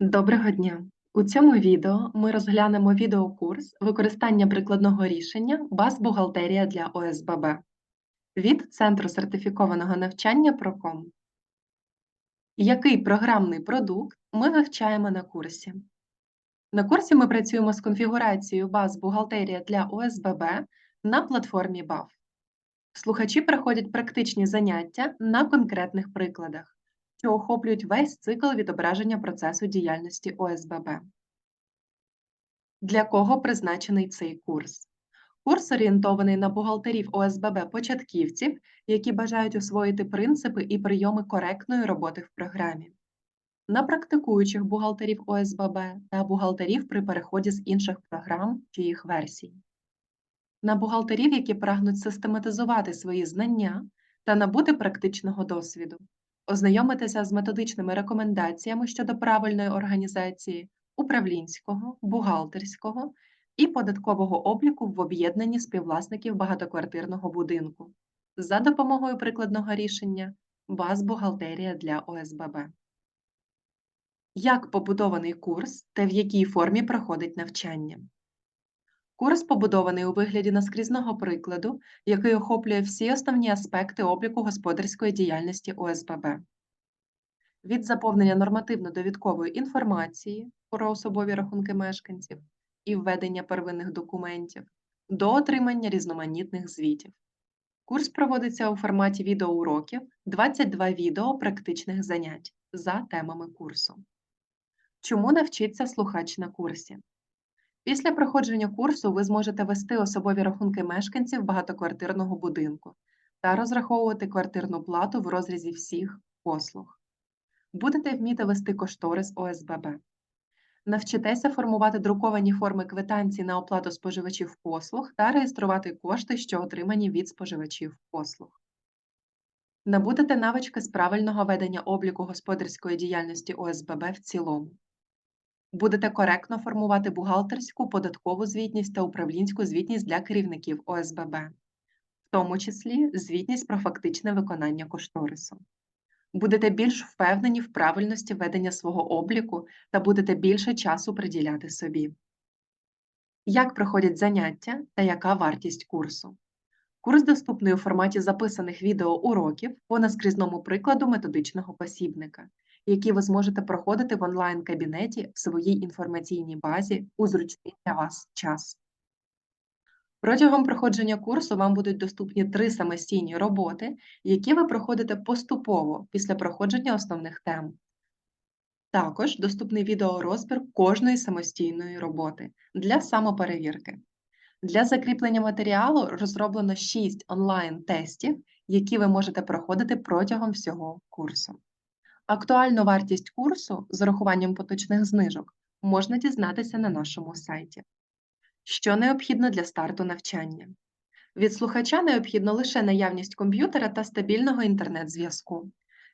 Доброго дня! У цьому відео ми розглянемо відеокурс використання прикладного рішення баз бухгалтерія для ОСББ від Центру сертифікованого навчання Проком. Який програмний продукт ми вивчаємо на курсі? На курсі ми працюємо з конфігурацією баз бухгалтерія для ОСББ на платформі BAF. Слухачі проходять практичні заняття на конкретних прикладах що охоплюють весь цикл відображення процесу діяльності ОСББ. Для кого призначений цей курс? Курс орієнтований на бухгалтерів ОСББ початківців, які бажають освоїти принципи і прийоми коректної роботи в програмі, на практикуючих бухгалтерів ОСББ та бухгалтерів при переході з інших програм чи їх версій, на бухгалтерів, які прагнуть систематизувати свої знання та набути практичного досвіду, ознайомитися з методичними рекомендаціями щодо правильної організації управлінського, бухгалтерського і податкового обліку в об'єднанні співвласників багатоквартирного будинку за допомогою прикладного рішення баз бухгалтерія для ОСББ. Як побудований курс та в якій формі проходить навчання? Курс побудований у вигляді наскрізного прикладу, який охоплює всі основні аспекти обліку господарської діяльності ОСББ. Від заповнення нормативно-довідкової інформації про особові рахунки мешканців і введення первинних документів до отримання різноманітних звітів. Курс проводиться у форматі відеоуроків 22 відео практичних занять за темами курсу. Чому навчиться слухач на курсі? Після проходження курсу ви зможете вести особові рахунки мешканців багатоквартирного будинку та розраховувати квартирну плату в розрізі всіх послуг. Будете вміти вести кошторис ОСББ. Навчитеся формувати друковані форми квитанцій на оплату споживачів послуг та реєструвати кошти, що отримані від споживачів послуг. Набудете навички з правильного ведення обліку господарської діяльності ОСББ в цілому. Будете коректно формувати бухгалтерську, податкову звітність та управлінську звітність для керівників ОСББ, в тому числі звітність про фактичне виконання кошторису. Будете більш впевнені в правильності ведення свого обліку та будете більше часу приділяти собі. Як проходять заняття та яка вартість курсу? Курс доступний у форматі записаних відеоуроків по наскрізному прикладу методичного посібника, які ви зможете проходити в онлайн-кабінеті в своїй інформаційній базі у зручний для вас час. Протягом проходження курсу вам будуть доступні три самостійні роботи, які ви проходите поступово після проходження основних тем. Також доступний відеорозбір кожної самостійної роботи для самоперевірки. Для закріплення матеріалу розроблено 6 онлайн-тестів, які ви можете проходити протягом всього курсу. Актуальну вартість курсу з урахуванням поточних знижок можна дізнатися на нашому сайті. Що необхідно для старту навчання? Від слухача необхідно лише наявність комп'ютера та стабільного інтернет-зв'язку.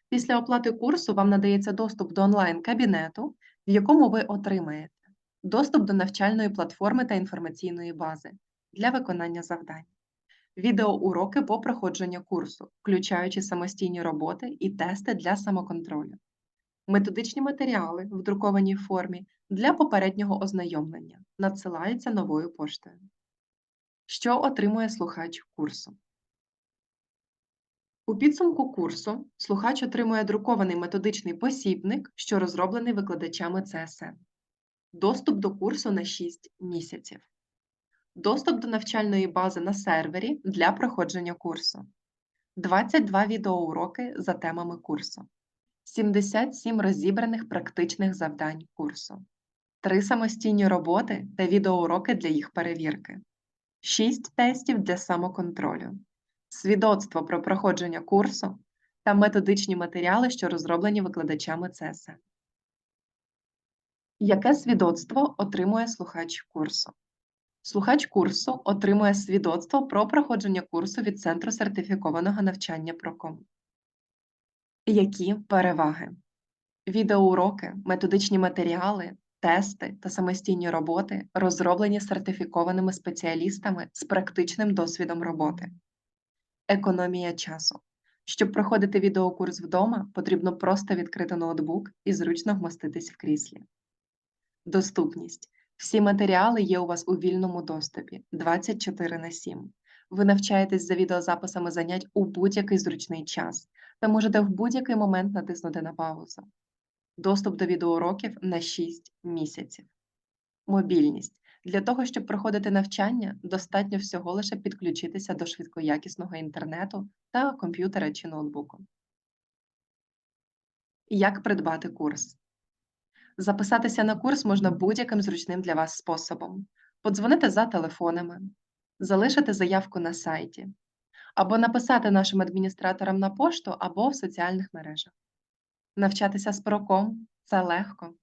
Після оплати курсу вам надається доступ до онлайн-кабінету, в якому ви отримаєте доступ до навчальної платформи та інформаційної бази для виконання завдань, відеоуроки по проходженню курсу, включаючи самостійні роботи і тести для самоконтролю, методичні матеріали в друкованій формі для попереднього ознайомлення надсилаються новою поштою. Що отримує слухач курсу? У підсумку курсу слухач отримує друкований методичний посібник, що розроблений викладачами ЦСН, доступ до курсу на 6 місяців, доступ до навчальної бази на сервері для проходження курсу, 22 відеоуроки за темами курсу, 77 розібраних практичних завдань курсу, 3 самостійні роботи та відеоуроки для їх перевірки, 6 тестів для самоконтролю, свідоцтво про проходження курсу та методичні матеріали, що розроблені викладачами ЦСН. Яке свідоцтво отримує слухач курсу? Слухач курсу отримує свідоцтво про проходження курсу від Центру сертифікованого навчання Проком. Які переваги? Відеоуроки, методичні матеріали, тести та самостійні роботи розроблені сертифікованими спеціалістами з практичним досвідом роботи. Економія часу. Щоб проходити відеокурс вдома, потрібно просто відкрити ноутбук і зручно вмоститись в кріслі. Доступність. Всі матеріали є у вас у вільному доступі 24 на 7. Ви навчаєтесь за відеозаписами занять у будь-який зручний час та можете в будь-який момент натиснути на паузу. Доступ до відеоуроків на 6 місяців. Мобільність. Для того, щоб проходити навчання, достатньо всього лише підключитися до швидкоякісного інтернету та комп'ютера чи ноутбуку. Як придбати курс? Записатися на курс можна будь-яким зручним для вас способом: подзвонити за телефонами, залишити заявку на сайті, або написати нашим адміністраторам на пошту або в соціальних мережах. Навчатися з проком це легко.